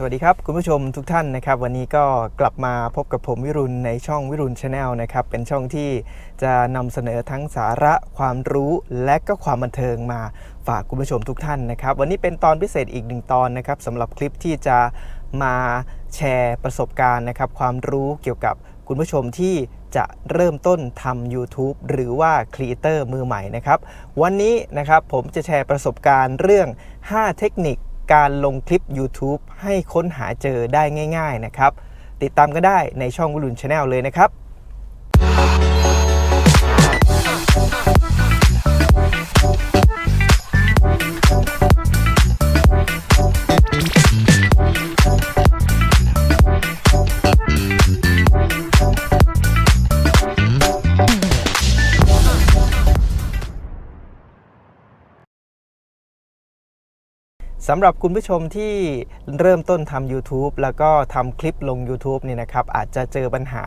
สวัสดีครับ คุณผู้ชมทุกท่านนะครับ วันนี้ก็กลับมาพบกับผมวิรุณในช่องวิรุณชาแนลนะครับ เป็นช่องที่จะนำเสนอทั้งสาระความรู้และก็ความบันเทิงมาฝากคุณผู้ชมทุกท่านนะครับ วันนี้เป็นตอนพิเศษอีกหนึ่งตอนนะครับสำหรับคลิปที่จะมาแชร์ประสบการณ์นะครับ ความรู้เกี่ยวกับคุณผู้ชมที่จะเริ่มต้นทำ YouTube หรือว่าครีเอเตอร์มือใหม่นะครับ วันนี้นะครับผมจะแชร์ประสบการณ์เรื่อง 5 เทคนิค การลงคลิป YouTube ให้ค้นหาเจอได้ง่าย ๆ นะครับ ติดตามก็ได้ในช่องวิรุณชาแนลเลยนะครับ สำหรับคุณผู้ชมที่เริ่มต้นทำ YouTube แล้วก็ทำคลิปลง YouTube เนี่ยนะครับ อาจจะเจอปัญหา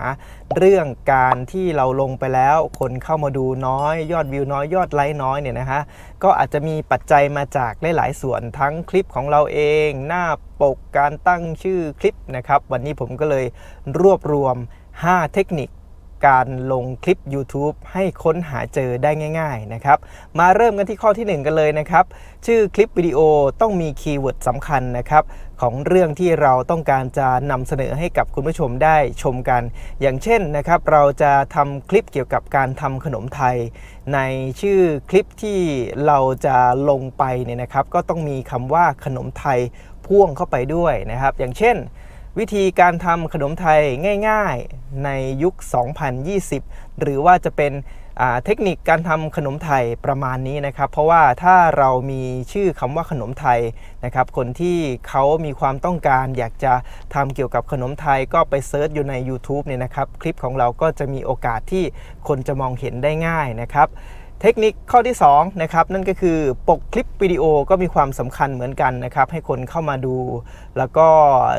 เรื่องการที่เราลงไปแล้ว คนเข้ามาดูน้อย ยอดวิวน้อยยอดไลค์น้อยเนี่ยนะฮะก็อาจจะมีปัจจัยมาจากหลายๆส่วนทั้งคลิปของเราเอง หน้าปกการตั้งชื่อคลิปนะครับ วันนี้ผมก็เลยรวบรวม 5 เทคนิค การลงคลิป YouTube ให้ค้นหาเจอได้ง่าย ๆนะครับ มาเริ่มกันที่ข้อทีหนึ่1 กันเลยนะครับ ชื่อคลิปวิดีโอต้องมีคีย์เวิร์ดสำคัญนะครับของเรื่องที่เราต้องการจะนำเสนอให้กับคุณผู้ชมได้ชมกัน อย่างเช่นนะครับ เราจะทำคลิปเกี่ยวกับการทำขนมไทย ในชื่อคลิปที่เราจะลงไปเนี่ยนะครับ ก็ต้องมีคำว่าขนมไทยพ่วงเข้าไปด้วยนะครับ อย่างเช่น วิธีการทำขนมไทยง่ายๆในยุค 2020 หรือว่าจะเป็นเทคนิคการทำขนมไทยประมาณนี้นะครับ เพราะว่าถ้าเรามีชื่อคำว่าขนมไทยนะครับ คนที่เขามีความต้องการอยากจะทำเกี่ยวกับขนมไทยก็ไปเซิร์ชอยู่ใน YouTube เนี่ยนะครับ คลิปของเราก็จะมีโอกาสที่คนจะมองเห็นได้ง่ายนะครับ เทคนิคข้อที่2นะครับนั่นก็คือปกคลิปวิดีโอก็มีความสำคัญเหมือนกันนะครับให้คนเข้ามาดู แล้วก็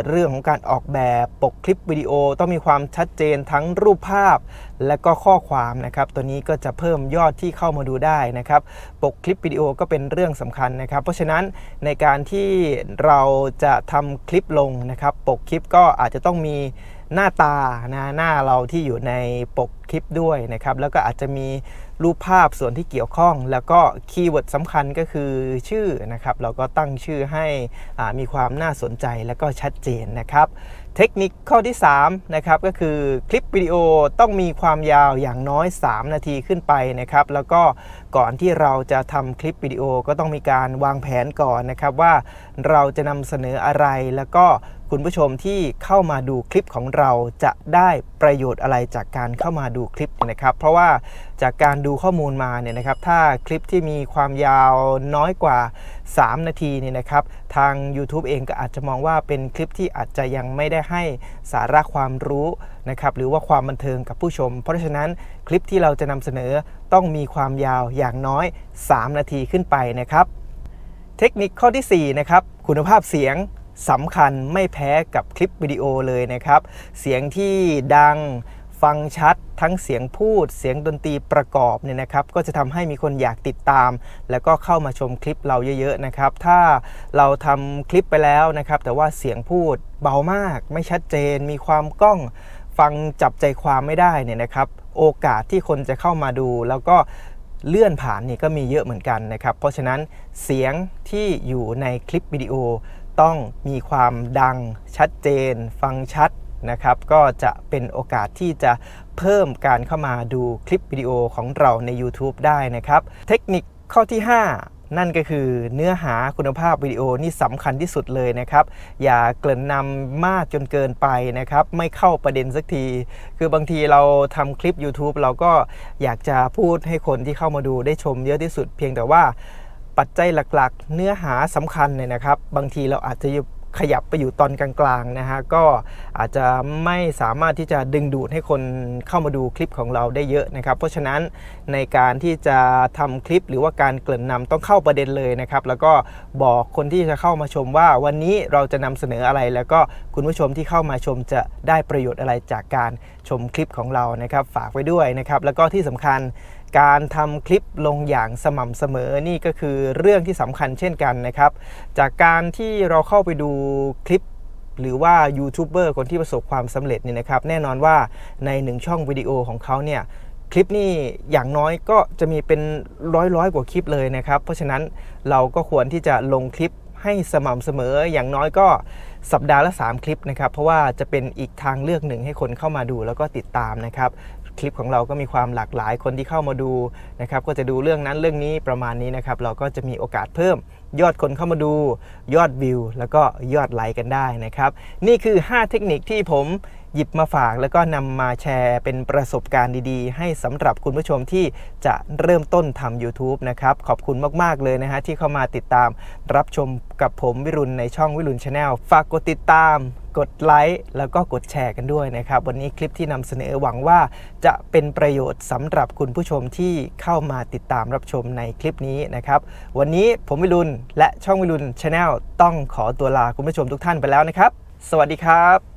เรื่องของการออกแบบปกคลิปวิดีโอต้องมีความชัดเจนทั้งรูปภาพ และก็ข้อความนะครับตัวนี้ก็จะเพิ่มยอดที่เข้ามาดูได้นะครับปกคลิปวิดีโอก็เป็นเรื่องสำคัญนะครับ เพราะฉะนั้นในการที่เราจะทำคลิปลงนะครับปกคลิปก็อาจจะต้องมีหน้าตานะหน้าเราที่อยู่ในปกคลิปด้วยนะครับแล้วก็อาจจะมี รูปภาพส่วนที่เกี่ยวข้อง แล้วก็คีย์เวิร์ดสำคัญก็คือชื่อนะครับ เราก็ตั้งชื่อให้มีความน่าสนใจและก็ชัดเจนนะครับ เทคนิคข้อที่3นะครับก็คือคลิปวิดีโอต้องมีความยาวอย่างน้อย 3 นาทีขึ้นไปนะครับ แล้วก็ก่อนที่เราจะทำคลิปวิดีโอก็ต้องมีการวางแผนก่อนนะครับว่าเราจะนำเสนออะไรแล้วก็คุณผู้ชมที่เข้ามาดูคลิปของเราจะได้ประโยชน์อะไรจากการเข้ามาดูคลิปนะครับ เพราะว่า จากการดูข้อมูลมาเนี่ยนะครับ ถ้าคลิปที่มีความยาวน้อยกว่า 3 นาทีเนี่ยนะครับ ทาง YouTube เองก็อาจจะมองว่าเป็นคลิปที่อาจจะยังไม่ได้ให้สาระความรู้นะครับหรือว่าความบันเทิงกับผู้ชม เพราะฉะนั้นคลิปที่เราจะนำเสนอต้องมีความยาวอย่างน้อย 3 นาทีขึ้นไปนะครับ เทคนิคข้อที่ 4 นะครับ คุณภาพเสียงสำคัญไม่แพ้กับคลิปวิดีโอเลยนะครับ เสียงที่ดัง ฟังชัดทั้งเสียงพูดเสียงดนตรีประกอบเนี่ยนะครับ ก็จะทำให้มีคนอยากติดตาม แล้วก็เข้ามาชมคลิปเราเยอะๆนะครับ ถ้าเราทำคลิปไปแล้วนะครับ แต่ว่าเสียงพูดเบามาก ไม่ชัดเจน มีความกล้องฟังจับใจความไม่ได้เนี่ยนะครับ โอกาสที่คนจะเข้ามาดู แล้วก็เลื่อนผ่านนี่ก็มีเยอะเหมือนกันนะครับ เพราะฉะนั้นเสียงที่อยู่ในคลิปวิดีโอต้องมีความดังชัดเจน ฟังชัด นะครับก็จะเป็นโอกาสที่จะเพิ่มการเข้ามาดูคลิปวิดีโอของเราใน YouTube ได้นะครับ เทคนิคข้อที่ 5 นั่นก็คือเนื้อหาคุณภาพวิดีโอนี่สำคัญที่สุดเลยนะครับ อย่าเกริ่นนำมากจนเกินไปนะครับ ไม่เข้าประเด็นสักที คือบางทีเราทำคลิป YouTube เราก็อยากจะพูดให้คนที่เข้ามาดูได้ชมเยอะที่สุด เพียงแต่ว่าปัจจัยหลักๆ เนื้อหาสำคัญเนี่ยนะครับ บางทีเราอาจจะ ขยับไปอยู่ตอนกลางๆนะฮะก็อาจจะไม่สามารถที่จะดึงดูดให้คนเข้ามาดูคลิปของเราได้เยอะนะครับ เพราะฉะนั้นในการที่จะทำคลิปหรือว่าการเกริ่นนำต้องเข้าประเด็นเลยนะครับ แล้วก็บอกคนที่จะเข้ามาชมว่าวันนี้เราจะนำเสนออะไร แล้วก็คุณผู้ชมที่เข้ามาชมจะได้ประโยชน์อะไรจากการชมคลิปของเรานะครับ ฝากไว้ด้วยนะครับ แล้วก็ที่สำคัญ การทำคลิปลงอย่างสม่ำเสมอนี่ก็คือเรื่องที่สำคัญเช่นกันนะครับ จากการที่เราเข้าไปดูคลิปหรือว่ายูทูบเบอร์คนที่ประสบความสำเร็จเนี่ยนะครับ แน่นอนว่าในหนึ่งช่องวิดีโอของเขาเนี่ยคลิปนี่อย่างน้อยก็จะมีเป็นร้อยร้อยกว่าคลิปเลยนะครับ เพราะฉะนั้นเราก็ควรที่จะลงคลิปให้สม่ำเสมออย่างน้อยก็สัปดาห์ละ 3 คลิปนะครับ เพราะว่าจะเป็นอีกทางเลือกหนึ่งให้คนเข้ามาดูแล้วก็ติดตามนะครับ คลิปของเราก็มีความหลากหลายคนที่เข้ามาดูนะครับก็จะดูเรื่องนั้นเรื่องนี้ประมาณนี้นะครับเราก็จะมีโอกาสเพิ่มยอดคนเข้ามาดูยอดวิว แล้วก็ยอดไลค์กันได้นะครับ นี่คือ 5 เทคนิคที่ผมหยิบมาฝากแล้วก็นำมาแชร์เป็นประสบการณ์ดีๆ ให้สำหรับคุณผู้ชมที่จะเริ่มต้นทำ YouTube นะครับ ขอบคุณมากๆเลยนะฮะที่เข้ามาติดตามรับชมกับผมวิรุณในช่องวิรุณชาแนลฝากกดติดตาม กดไลค์แล้วก็กดแชร์กันด้วยนะครับ วันนี้คลิปที่นำเสนอหวังว่าจะเป็นประโยชน์สำหรับคุณผู้ชมที่เข้ามาติดตามรับชมในคลิปนี้นะครับ วันนี้ผมวิรุณและช่องวิรุณชาแนลต้องขอตัวลาคุณผู้ชมทุกท่านไปแล้วนะครับ สวัสดีครับ